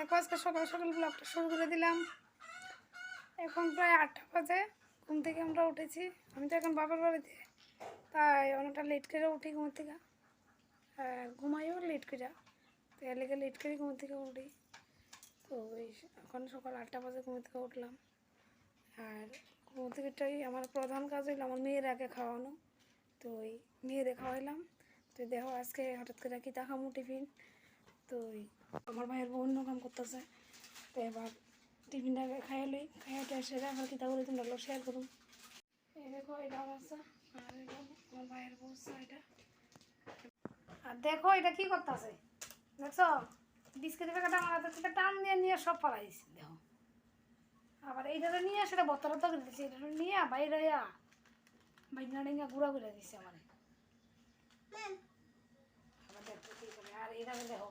দেখো আজকে সকাল সকাল ব্লগটা শুরু করে দিলাম। এখন প্রায় আটটা বাজে, ঘুম থেকে আমরা উঠেছি। আমি তো এখন বাবার বাড়িতে, তাই অনেকটা লেট করে উঠি ঘুম থেকে। ঘুমাইও লেট করে তো এর লেগে লেট করে ঘুম থেকে উঠি। তো ওই এখন সকাল আটটা বাজে ঘুম থেকে উঠলাম। আর ঘুম থেকেটাই আমার প্রধান কাজ হইল আমার মেয়ের আগে খাওয়ানো। তো ওই মেয়েরে খাওয়াইলাম। তো দেখো আজকে হঠাৎ করে কি দেখামো টিফিন। তো আমার ভাইয়ের বউ কাম করতেছে। তো এবার টিফিনটা খাইয়ালই খাইয়াতে এসে আবার কিতা করে তোমরা শেয়ার করুন দেখো, এটা আমার আর আমার ভাইয়ের বউ এটা। আর দেখো, এটা কি করতেছে? দেখছ? বিস্কিটের প্যাকেট আমার টান দিয়ে নিয়ে সব ফলাইছি দেখো। আবার এইটা নিয়ে সেটা বতরা তো দিচ্ছে এটা নিয়ে বাইরে বাইনা ডিঙ্গা গুঁড়া করে দিচ্ছে আমার। আবার দেখো কি করে, আর এটা দেখো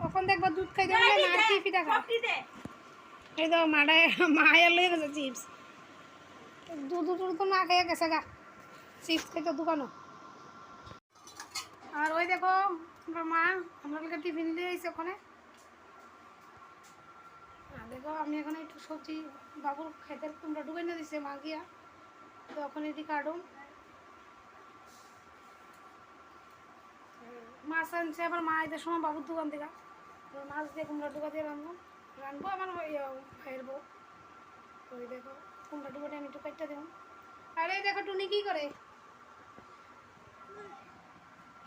তখন দেখবা দুধ খাই দেবে? না চিপি দেখা। এই তো মাডায় মায়ের লই গেছে চিপস দুধ টুধ তো না খেয়ে গেছে গা। চিপস খাইতো দোকানও। আর ওই দেখো আমার মা আমাকে টিফিন দিয়ে আইছে ওখানে। আর দেখো আমি এখন একটু সবজি বাবুর খেতের কুমড়া ডুবে না দিছে মা গিয়া। তো এখন এদিকে কাটুন মাছ আনছে আবার মা এদের সময় বাবুর দোকান থেকে মাছ দিয়ে কুমড়া ডুবা দিয়ে রান্না। রানবো, আমার ইয়ে ভাইয়ের বউ। ওই দেখো কুমড়া ডুবাটা আমি একটু কাটটা দেবো। আর দেখো, টুনি কি করে?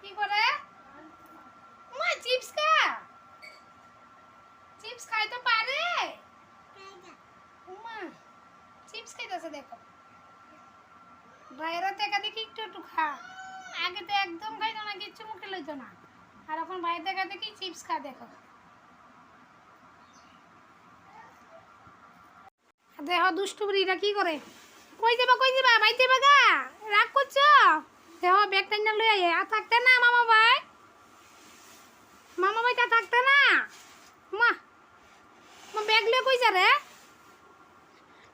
কি করে? চিপস খা। চিপস খাই তো পারে। চিপস দেখো। বাইরে থেকে দেখি একটু একটু খা। আগে তো একদম খাইতো না, কিচ্ছু মুখে লইতো না। আর এখন বাইরে দেখা দেখি চিপস খা দেখো। দেহ দুষ্টু বুড়িটা কি করে? কই দেবা কই যাবা? বাইতে বাগা রাগ করছ? দেখো ব্যাগটা টাইনা লই আর থাকতে না মামা ভাই তা থাকতে না মা মা ব্যাগ লয়ে কই যা রে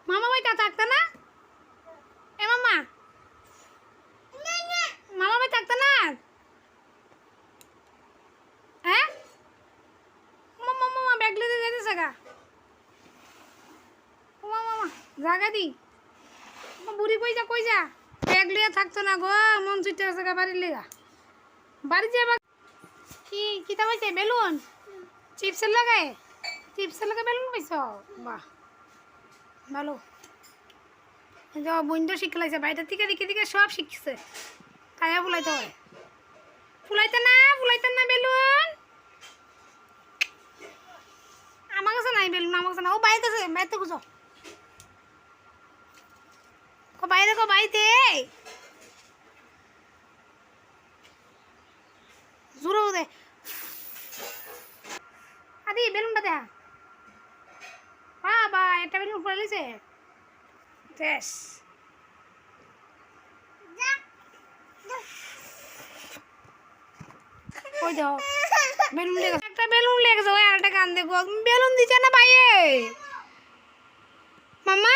মামা ভাই তা থাকতে না এ মামা মামা ভাই থাকতে না হ্যাঁ মামা মামা ব্যাগ লয়ে যেতেছে গা ও মামা মামা জাগা দি। বুড়ি কই যা কই যা। ব্যাগ লিয়ে থাকতো না গো, মন চুইতে আছে গা বাড়ির লিগা। বাড়ি যাবা কি কিতা পাইছে বেলুন? চিপসের লাগায় চিপসের লাগে বেলুন পাইছ বাহ। ভালো। বন্ধু শিখলাইছে বাইরের থেকে দিকে দিকে সব শিখছে। কায়া ফুলাইতে হয়। ফুলাইতে না ফুলাইতে না বেলুন। আমার কাছে নাই বেলুন, আমার কাছে না ও বাইরে বাইরে গুছো কো বাবা একটা বেলুন দাও বেলুন লেগে একটা বেলুন দিছে না ভাইয়ে মামা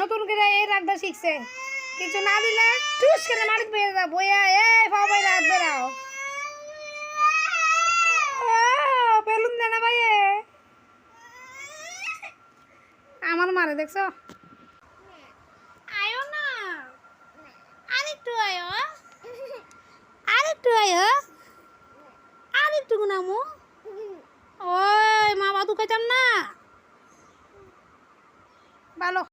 নতুন করে এই রাগটা শিখছে। কিছু না দিলে টুস করে মারি পেয়ে যা বইয়া এই পাও পাই রাত বেড়াও বেলুন দেনা ভাই আমার মারে দেখছ? আয়ো না। আরেকটু আয়ো। আরেকটু আয়ো। আরেকটু নামো ওই মা বাদু পাইতাম না। ভালো।